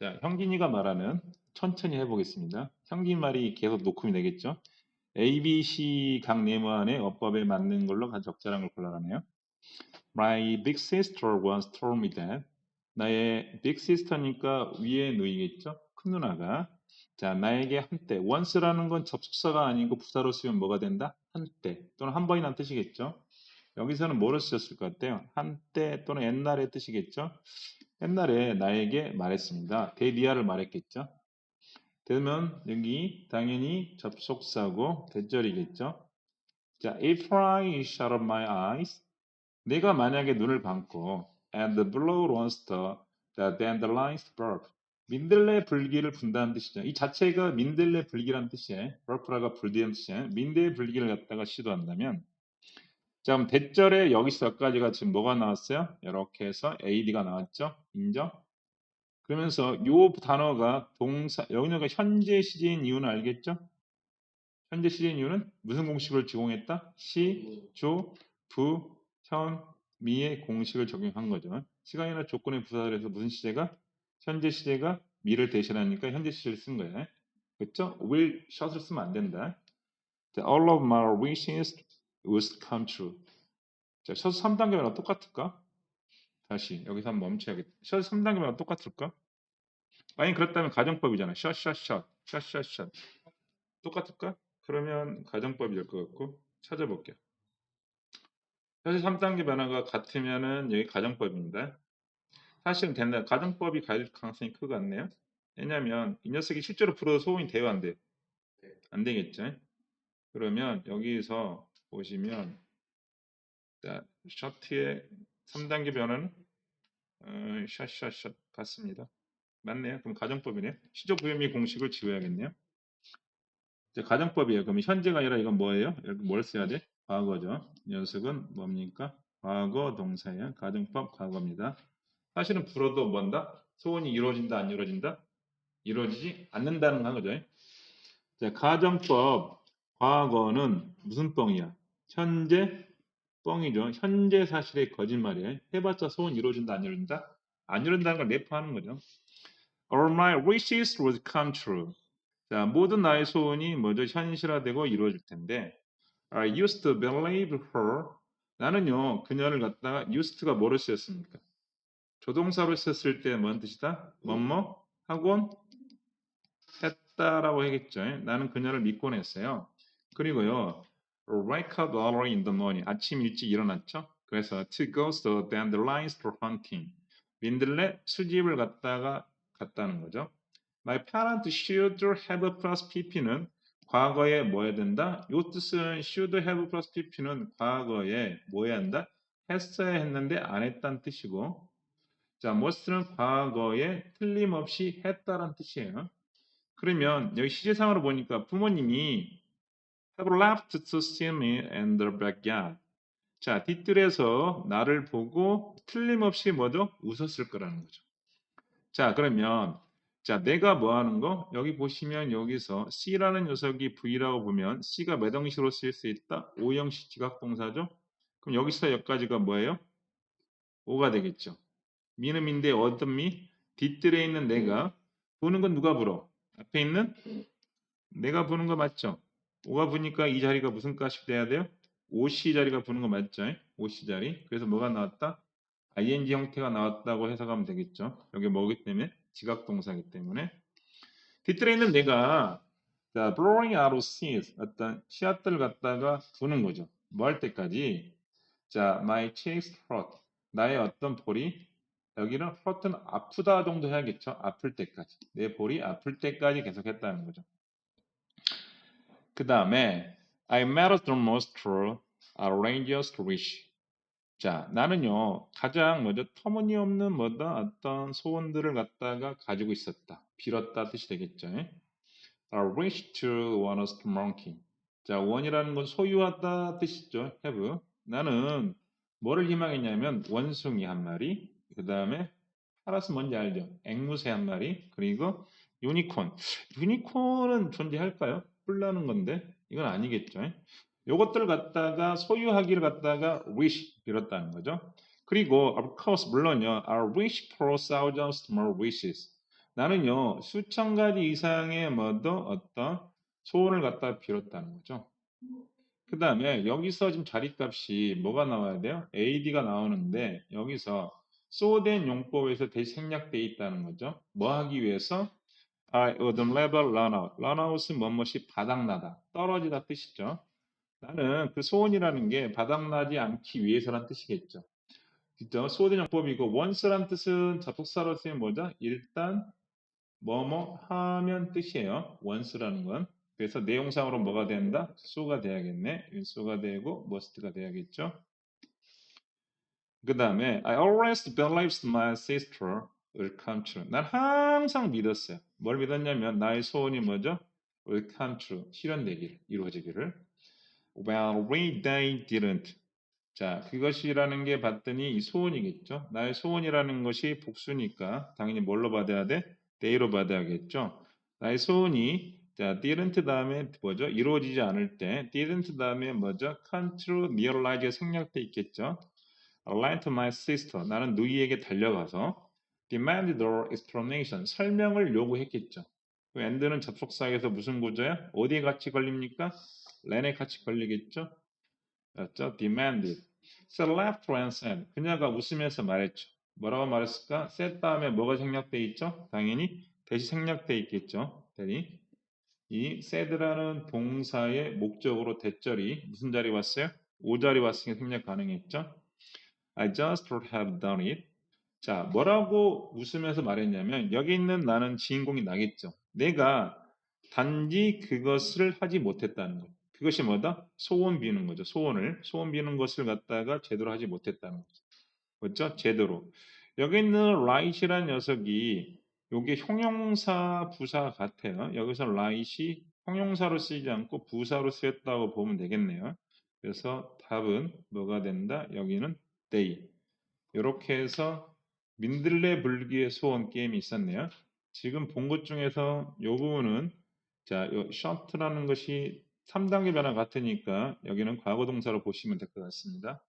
자, 형진이가 말하는 천천히 해보겠습니다. 형진 말이 계속 녹음이 되겠죠? A, B, C 각 네모 안에 어법에 맞는 걸로 적절한 걸 골라가네요. My big sister once told me that 나의 big sister니까 위에 누이겠죠? 큰 누나가 자 나에게 한때 once라는 건 접속사가 아니고 부사로 쓰면 뭐가 된다? 한때 또는 한 번이라는 뜻이겠죠? 여기서는 뭐로 쓰였을 것 같아요? 한때 또는 옛날의 뜻이겠죠? 옛날에 나에게 말했습니다. 대리아를 말했겠죠? 그러면 여기 당연히 접속사고 대절이겠죠? 자, if I shut up my eyes, 내가 만약에 눈을 감고 and blow once the, the dandelions burp, 민들레 불기를 분다는 뜻이죠. 이 자체가 민들레 불기라는 뜻이에요. burp라가 불기라는 뜻이에요. 민들레 불기를 갖다가 시도한다면 자, 그럼 대절에 여기서 여기까지가 지금 뭐가 나왔어요? 이렇게 해서 AD가 나왔죠? 인정? 그러면서 요 단어가 동사, 여기가 현재 시제인 이유는 알겠죠? 현재 시제인 이유는 무슨 공식을 제공했다? 시, 조, 부, 현, 미의 공식을 적용한 거죠. 시간이나 조건의 부사를 해서 무슨 시제가? 현재 시제가 미를 대신하니까 현재 시제를 쓴 거예요. 그렇죠? will, shot을 쓰면 안 된다. All of my wishes would come true. 자, 셔츠 3단계랑 똑같을까? 다시 여기서 한번 멈춰야겠다. 셔츠 3단계랑 똑같을까? 아니 그렇다면 가정법이잖아. 샷샷샷 샷샷샷 똑같을까? 그러면 가정법이 될 것 같고 찾아볼게요. 사실 3단계 변화가 같으면은 여기 가정법입니다. 사실은 된다. 가정법이 갈 가능성이 크고 같네요. 왜냐면 이 녀석이 실제로 불어도 소음이 돼요 안 돼요? 안 되겠죠? 그러면 여기서 보시면 자, 셔트의 3단계 변화는 어, 샷샷샷 같습니다. 맞네요. 그럼 가정법이네요. 시조 부여미 공식을 지워야겠네요. 자, 가정법이에요. 그럼 현재가 아니라 이건 뭐예요? 뭘 써야 돼? 과거죠. 녀석은 뭡니까? 과거 동사예요. 가정법 과거입니다. 사실은 불어도 뭔다? 소원이 이루어진다 안 이루어진다? 이루어지지 않는다는 거죠. 자, 가정법 과거는 무슨 뻥이야? 현재 뻥이죠. 현재 사실의 거짓말이에요. 해봤자 소원 이루어진다 안 이루어진다? 안 이루어진다는 걸 내포하는 거죠. All my wishes would come true. 자, 모든 나의 소원이 먼저 현실화되고 이루어질 텐데 I used to believe her. 나는요, 그녀를 갖다가 used가 뭐로 쓰였습니까? 조동사로 썼을 때 뭔 뜻이다? 뭐뭐 하곤 했다라고 하겠죠. 나는 그녀를 믿곤 했어요. 그리고요, wake up early in the morning. 아침 일찍 일어났죠. 그래서 to go to dandelions for hunting. 민들레 수집을 갖다가 갔다는 거죠. My parents should have plus pp는 과거에 뭐 해야 된다? 요 뜻은 should have plus pp는 과거에 뭐 해야 한다? 했어야 했는데 안 했다는 뜻이고 자, must는 과거에 틀림없이 했다는 뜻이에요. 그러면 여기 시제상으로 보니까 부모님이 have left to see me in the backyard. 자, 뒤뜰에서 나를 보고 틀림없이 뭐죠? 웃었을 거라는 거죠. 자, 그러면 자, 내가 뭐 하는 거? 여기 보시면 여기서 C라는 녀석이 V라고 보면 C가 몇 형식으로 쓰일 수 있다? 5형식 지각동사죠? 그럼 여기서 여기까지가 뭐예요? 5가 되겠죠. 미음인데 어떤 미? 뒤뜰에 있는 내가 보는 건 누가 불어? 앞에 있는 내가 보는 거 맞죠? 5가 부니까 이 자리가 무슨 값이 돼야 돼요? 5C 자리가 부는 거 맞죠? 5C 자리. 그래서 뭐가 나왔다? ing 형태가 나왔다고 해석하면 되겠죠. 여기 뭐기 때문에? 지각동사기 때문에. 뒤뜰에 있는 내가 자, blowing out seeds 어떤 씨앗들을 갖다가 부는 거죠. 뭐 할 때까지? 자, my cheeks hurt. 나의 어떤 볼이 여기는 hurt는 아프다 정도 해야겠죠. 아플 때까지. 내 볼이 아플 때까지 계속 했다는 거죠. 그 다음에 I mattered most to outrageous wish. 자, 나는요, 가장 먼저 터무니없는 뭐다 어떤 소원들을 갖다가 가지고 있었다. 빌었다 뜻이 되겠죠. I wish to want us to monkey. 자, 원이라는 건 소유하다 뜻이죠. have. 나는 뭐를 희망했냐면 원숭이 한 마리, 그 다음에 파라스 뭔지 알죠? 앵무새 한 마리, 그리고 유니콘. 유니콘은 존재할까요? 뿔나는 건데 이건 아니겠죠. 요것들 갖다가 소유하기를 갖다가 wish 빌었다는 거죠. 그리고 of course 물론요. I wish for thousands more wishes. 나는요, 수천 가지 이상의 뭐도 어떤 소원을 갖다 빌었다는 거죠. 그 다음에 여기서 지금 자리값이 뭐가 나와야 돼요? AD가 나오는데 여기서 쏘된 용법에서 대시 생략되어 있다는 거죠. 뭐 하기 위해서? I would never run out. run out은 뭐뭇이 바닥나다, 떨어지다 뜻이죠. 나는 그 소원이라는 게 바닥나지 않기 위해서란 뜻이겠죠. 그죠? 소된 용법이고 once란 뜻은 접속사로 쓰면 뭐죠? 일단 뭐뭐 하면 뜻이에요. once라는 건. 그래서 내용상으로 뭐가 된다? 소가 돼야겠네. 소가 되고 must가 돼야겠죠. 그 다음에 I always believed my sister will come true. 난 항상 믿었어요. 뭘 믿었냐면 나의 소원이 뭐죠? will come true. 실현되기를, 이루어지기를. Well, we they didn't. 자, 그것이라는 게 봤더니 이 소원이겠죠. 나의 소원이라는 것이 복수니까 당연히 뭘로 받아야 돼? they로 받아야겠죠. 나의 소원이 자, didn't 다음에 뭐죠? 이루어지지 않을 때 didn't 다음에 뭐죠? come true, realize가 생략돼 있겠죠. Ran to my sister. 나는 누이에게 달려가서 demanded her explanation. 설명을 요구했겠죠. 그 and는 접속사에서 무슨 구조야? 어디에 같이 걸립니까? 란에 같이 걸리겠죠? 였죠? demanded. So laughed and said. 그녀가 웃으면서 말했죠. 뭐라고 말했을까? said 다음에 뭐가 생략돼 있죠? 당연히 대시 생략돼 있겠죠. 대리. 이 said라는 동사의 목적으로 대절이 무슨 자리 왔어요? 오자리 왔으니까 생략 가능했죠. I just have done it. 자, 뭐라고 웃으면서 말했냐면 여기 있는 나는 주인공이 나겠죠. 내가 단지 그것을 하지 못했다는 것. 그것이 뭐다? 소원 비는 거죠. 소원을 소원 비는 것을 갖다가 제대로 하지 못했다는 거죠. 그렇죠? 제대로. 여기 있는 right이라는 녀석이 이게 형용사 부사 같아요. 여기서 right이 형용사로 쓰이지 않고 부사로 쓰였다고 보면 되겠네요. 그래서 답은 뭐가 된다? 여기는 they. 이렇게 해서 민들레 불기의 소원 게임이 있었네요. 지금 본 것 중에서 이 부분은 자, 요 shot라는 것이 3단계 변화 같으니까 여기는 과거 동사로 보시면 될 것 같습니다.